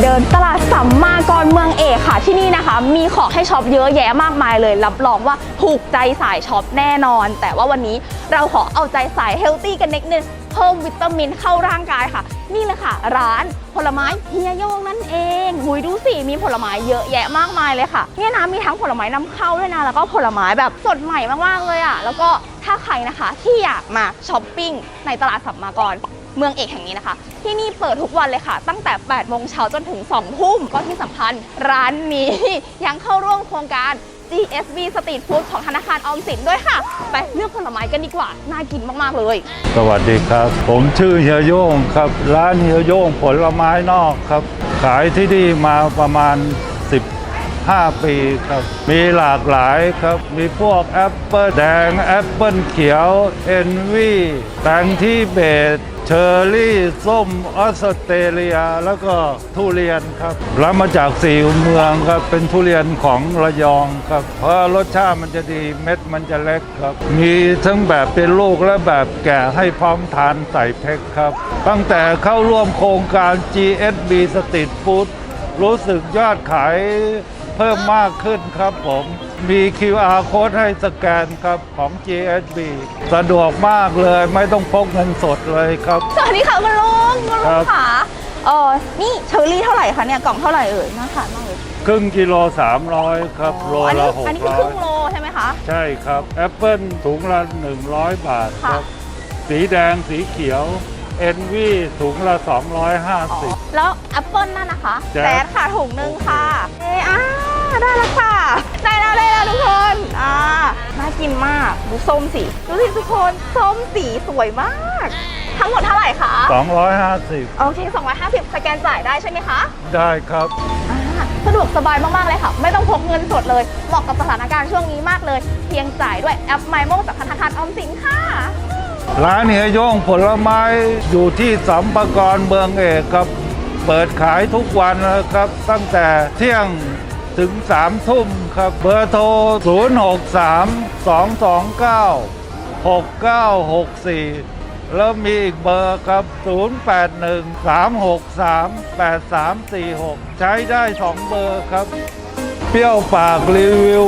เดินตลาดสัมมากอนเมืองเอกค่ะที่นี่นะคะ มีของให้ช็อปเยอะแยะมากมายเลย รับรองว่าถูกใจสายช็อปแน่นอน แต่ว่าวันนี้เราขอเอาใจสายเฮลตี้กันนิดนึงเพิ่มวิตามินเข้าร่างกายค่ะ นี่เลยค่ะ ร้านผลไม้เฮียโยงนั่นเองหุยดูสิมีผลไม้เยอะแยะมากมายเลยค่ะเนี่ยนะมีทั้งผลไม้นำเข้าด้วยนะแล้วก็ผลไม้แบบสดใหม่มากๆเลยอะแล้วก็ถ้าใครนะคะที่อยากมาช้อปปิ้งในตลาดสัมมากร เมืองเอกแห่งนี้นะคะ ที่นี่เปิดทุกวันเลยค่ะ ตั้งแต่ 8 โมงเช้าจนถึง 2 ทุ่ม ก็ที่สำคัญร้านนี้ ยังเข้าร่วมโครงการ GSB Street Food ของธนาคารออมสินด้วยค่ะ ไปเลือกผลไม้กันดีกว่า น่ากินมาก ๆ เลย สวัสดีครับ ผมชื่อเฮียโย่งครับ ร้านเฮียโย่งผลไม้นอกครับ ขายที่นี่มาประมาณ 15 ปีครับ มีหลากหลายครับ มีพวกแอปเปิลแดงแอปเปิลเขียวเอนวีแตงที่เบตเชอร์รี่ส้มออสเตรเลีย แล้วก็ทุเรียนครับรับมาจากสี่เมืองครับ เป็นทุเรียนของระยองครับ เพราะรสชาติมันจะดีเม็ดมันจะเล็กครับ มีทั้งแบบเป็นลูกและแบบแก่ให้พร้อมทานใส่เพ็กครับ ตั้งแต่เข้าร่วมโครงการ GSB Street Food รู้สึกยอดขายเพิ่มมากขึ้นครับผมมี QR code ให้สแกนครับของ GSB สะดวกมากเลยไม่ต้องพกเงินสดเลยครับ สวัสดีค่ะคุณลุงคุณคลุรังบ ค่ะเออนี่เชอร์รี่เท่าไหร่คะเนี่ยกล่องเท่าไหร่เอ่ยน่าทานมากเลยครึ่งกิโล 300 ครับโลอันนี้ละอันนี้คือครึ่งโลใช่ไหมคะ 600 ใช่ครับแอปเปิลถุงละ 100 บาทครับ สีแดงสีเขียว เอนวีถุงละอ๋อ250 แล้วแอปเปิลนั่นนะคะแจ๊ด แจ๊ดค่ะถุงหนึ่งค่ะเอออ่าได้แล้วค่ะ ได้แล้วได้แล้วทุกคนอ่าน่ากินมากดูส้มสีดูสิทุกคนส้มสีสวยมาก ทั้งหมดเท่าไหร่คะ250 โอเค 250 สแกนจ่ายได้ใช่ไหมคะได้ครับ อ่าสะดวกสบายมาก ๆ เลยค่ะ ไม่ต้องพกเงินสดเลย เหมาะกับสถานการณ์ช่วงนี้มากเลย เพียงจ่ายด้วยแอปไมโมจากธนาคารออมสินค่ะ ร้านเฮยโย่งผลไม้อยู่ที่สัมปกรเมืองเอกครับ เปิดขายทุกวันนะครับ ตั้งแต่เที่ยงถึง3ทุ่มครับ เบอร์โทร 063 229 6964 แล้วมีอีกเบอร์ครับ 081 363 8346 ใช้ได้ 2 เบอร์ครับ เปรี้ยวปากรีวิว